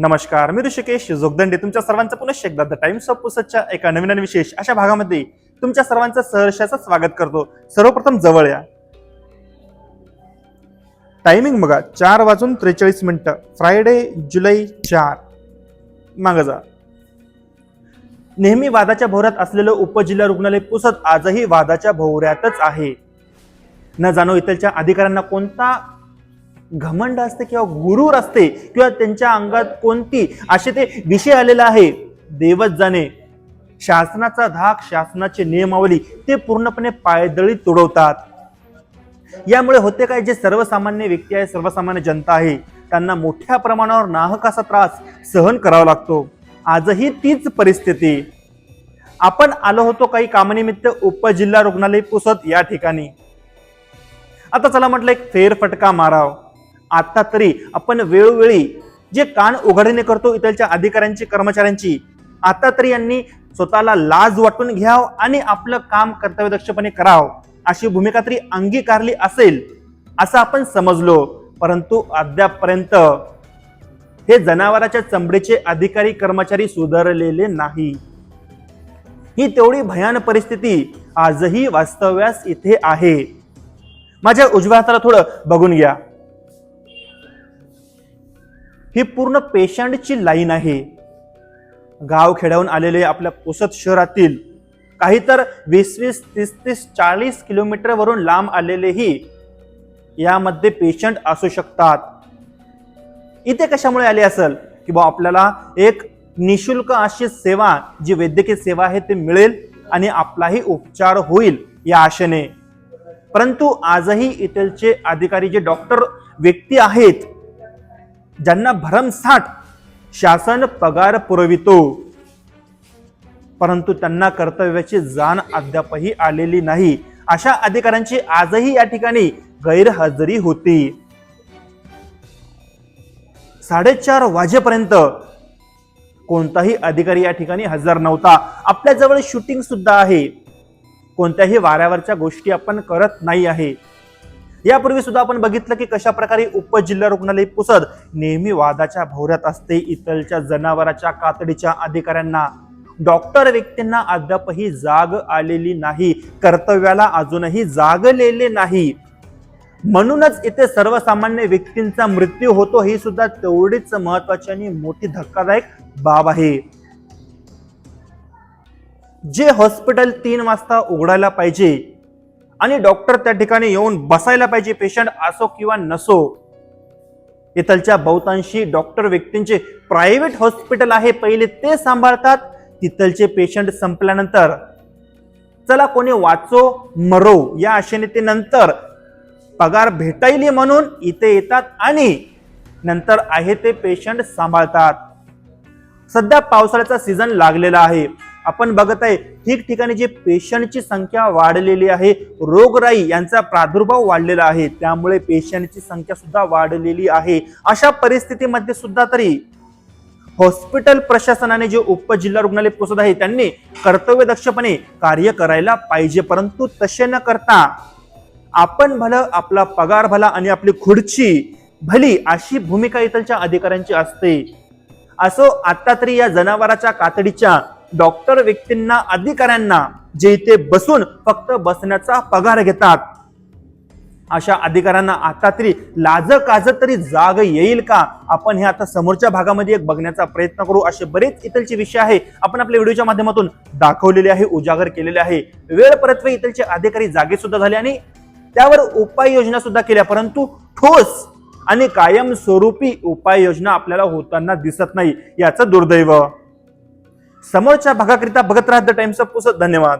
नमस्कार मी ऋषिकेश जोगदंडे. तुमच्या सर्वांचं पुनश्च एकदा द टाइम्स ऑफ पुसतच्या एका नवीन आणि विशेष अशा भागामध्ये तुमच्या सर्वांचं सहर्षाचं स्वागत करतो. सर्वप्रथम जवळ या. टायमिंग बघा चार वाजून त्रेचाळीस मिनिटं. फ्रायडे जुलै चार. मागं जा. नेहमी वादाच्या भोवऱ्यात असलेलं उपजिल्हा रुग्णालय पुसत आजही वादाच्या भोवऱ्यातच आहे. न जाणो इथलच्या अधिकाऱ्यांना कोणता घमंड असते किंवा गुरूर असते किंवा त्यांच्या अंगात कोणती असे ते विषय आलेला आहे. देवच जाणे. शासनाचा धाक शासनाची नियमावली ते पूर्णपणे पायदळी तुडवतात. यामुळे होते काय? जे सर्वसामान्य व्यक्ती आहे सर्वसामान्य जनता आहे त्यांना मोठ्या प्रमाणावर नाहक असा त्रास सहन करावा लागतो. आजही तीच परिस्थिती. आपण आलो होतो काही कामानिमित्त उपजिल्हा रुग्णालय पुसत या ठिकाणी. आता चला म्हटलं एक फेरफटका माराव. आता तरी आपण वेळोवेळी जे कान उघडणे करतो इथलच्या अधिकाऱ्यांची कर्मचाऱ्यांची आता तरी यांनी स्वतःला लाज वाटून घ्याव आणि आपलं काम कर्तव्यदक्षपणे करावं अशी भूमिका तरी अंगीकारली असेल असं आपण समजलो. परंतु अद्यापपर्यंत हे जनावराच्या चमडीचे अधिकारी कर्मचारी सुधारलेले नाही. ही तेवढी भयान परिस्थिती आजही वास्तव्यास इथे आहे. माझ्या उजव्या हाताला थोडं बघून घ्या. ही पूर्ण पेशंटची लाईन आहे. गाव खेड्याहून आलेले आपल्या पुसत शहरातील काही तर वीस वीस तीस तीस चाळीस किलोमीटरवरून लांब आलेलेही यामध्ये पेशंट असू शकतात. इथे कशामुळे आले असेल? की बा आपल्याला एक निशुल्क अशी सेवा जी वैद्यकीय सेवा आहे ते मिळेल आणि आपलाही उपचार होईल या आशेने. परंतु आजही इथलचे अधिकारी जे डॉक्टर व्यक्ती आहेत ज्यांना भरमसाठ शासन पगार पुरवितो. परंतु त्यांना कर्तव्याची जाण अद्यापही आलेली नाही. अशा अधिकाऱ्यांची आजही या ठिकाणी गैरहजेरी होती. साडेचार वाजेपर्यंत कोणताही अधिकारी या ठिकाणी हजर नव्हता. आपल्याजवळ शूटिंग सुद्धा आहे. कोणत्याही वाऱ्यावरच्या गोष्टी आपण करत नाही आहे. यापूर्वी सुद्धा आपण बघितलं की कशा प्रकारे उपजिल्हा रुग्णालय पुसद नेहमी वादाच्या भोवऱ्यात असते. इतरच्या जनावराच्या कातडीच्या अधिकाऱ्यांना. डॉक्टर व्यक्तींना अद्यापही जाग आलेली नाही. कर्तव्याला अजूनही जागलेले नाही. म्हणूनच इथे सर्वसामान्य व्यक्तींचा मृत्यू होतो ही सुद्धा तेवढीच महत्वाची आणि मोठी धक्कादायक बाब आहे. जे हॉस्पिटल तीन वाजता उघडायला पाहिजे आणि डॉक्टर त्या ठिकाणी येऊन बसायला पाहिजे पेशंट असो किंवा नसो. इथलच्या बहुतांशी डॉक्टर व्यक्तींचे प्रायव्हेट हॉस्पिटल आहे पहिले ते सांभाळतात तिथलचे पेशंट संपल्यानंतर. चला कोणी वाचो मरो या आशेने ते नंतर पगार भेटायली म्हणून इथे येतात आणि नंतर आहे ते पेशंट सांभाळतात. सध्या पावसाळ्याचा सीझन लागलेला आहे. आपण बघत आहे ठिकठिकाणी जे पेशंटची संख्या वाढलेली आहे रोगराई यांचा प्रादुर्भाव वाढलेला आहे त्यामुळे पेशंटची संख्या सुद्धा वाढलेली आहे. अशा परिस्थितीमध्ये सुद्धा तरी हॉस्पिटल प्रशासनाने जे उपजिल्हा रुग्णालय पोचत आहे त्यांनी कर्तव्यदक्षपणे कार्य करायला पाहिजे. परंतु तसे न करता आपण भलं आपला पगार भला आणि आपली खुर्ची भली अशी भूमिका इथलच्या अधिकाऱ्यांची असते. असो आता तरी या जनावराच्या कातडीच्या डॉक्टर व्यक्तींना अधिकाऱ्यांना जे इथे बसून फक्त बसण्याचा पगार घेतात. अशा अधिकाऱ्यांना आता तरी लाज काज तरी जाग येईल का? आपण हे आता समोरच्या भागामध्ये एक बघण्याचा प्रयत्न करू. असे बरेच इथलचे विषय आहे. आपण आपल्या व्हिडिओच्या माध्यमातून दाखवलेले आहे उजागर केलेले आहे. वेळ परत्वे इथलचे अधिकारी जागे सुद्धा झाले आणि त्यावर उपाययोजना सुद्धा केल्या. परंतु ठोस आणि कायमस्वरूपी उपाययोजना आपल्याला होताना दिसत नाही. याचं दुर्दैव. समोरच्या भागाकरिता बघत राहत द टाइम्स ऑफ पुसत धन्यवाद.